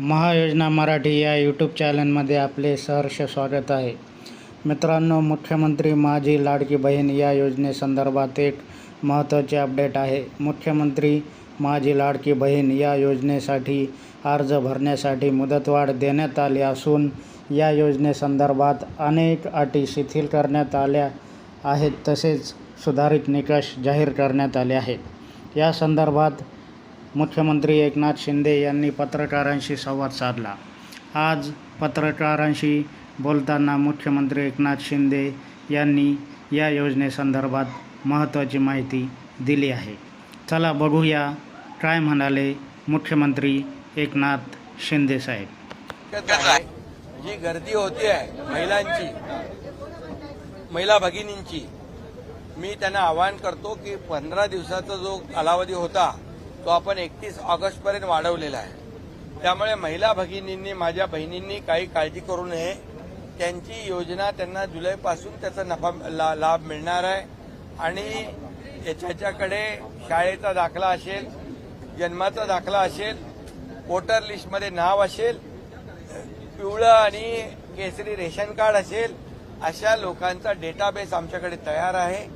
महायोजना मराठी या यूट्यूब चॅनलमध्ये आपले सहर्ष स्वागत आहे. मित्रांनो मुख्यमंत्री माझी लाडकी बहीण या योजनेसंदर्भात एक महत्त्वाचे अपडेट आहे. मुख्यमंत्री माझी लाडकी बहीण या योजनेसाठी अर्ज भरण्यासाठी मुदतवाढ देण्यात आली असून या योजनेसंदर्भात अनेक अटी शिथिल करण्यात आल्या आहेत तसेच सुधारित निकष जाहीर करण्यात आले आहेत. या संदर्भात मुख्यमंत्री एकनाथ शिंदे यांनी पत्रकारांशी संवाद साधला. आज पत्रकारांशी बोलताना मुख्यमंत्री एकनाथ शिंदे यांनी या योजनेसंदर्भात महत्त्वाची माहिती दिली आहे. चला बघूया काय म्हणाले मुख्यमंत्री एकनाथ शिंदे साहेब. जी गर्दी होती आहे महिलांची महिला भगिनींची मी त्यांना आवाहन करतो की पंधरा दिवसाचा जो कालावधी होता तो आपण एकतीस ऑगस्टपर्यंत वाढवलेला आहे. त्यामुळे महिला भगिनींनी माझ्या बहिणींनी काही काळजी करू नये. त्यांची योजना त्यांना जुलैपासून त्याचा नफा ला- लाभ मिळणार आहे. आणि त्याच्याकडे शाळेचा दाखला असेल जन्माचा दाखला असेल वोटर लिस्टमध्ये नाव असेल पिवळं आणि केसरी रेशन कार्ड असेल अशा लोकांचा डेटाबेस आमच्याकडे तयार आहे.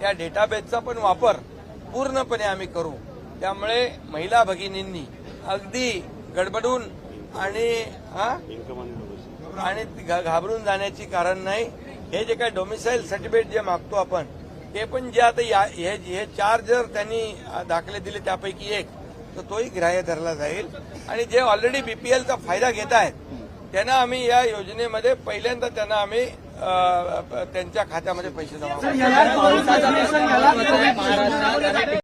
त्या डेटाबेसचा पण वापर पूर्णपणे आम्ही करू. त्यामुळे महिला भगिनींनी अगदी गडबडून आणि आणि घाबरून जाण्याची कारण नाही. हे जे काही डोमिसाईल सर्टिफिकेट जे मागतो आपण ते पण जे आता या- हे हे चार जर त्यांनी दाखले दिले त्यापैकी एक तर तोही ग्राह्य धरला जाईल. आणि जे ऑलरेडी बीपीएलचा फायदा घेत आहेत त्यांना आम्ही या योजनेमध्ये पहिल्यांदा त्यांना आम्ही त्यांच्या खात्यामध्ये पैसे जमा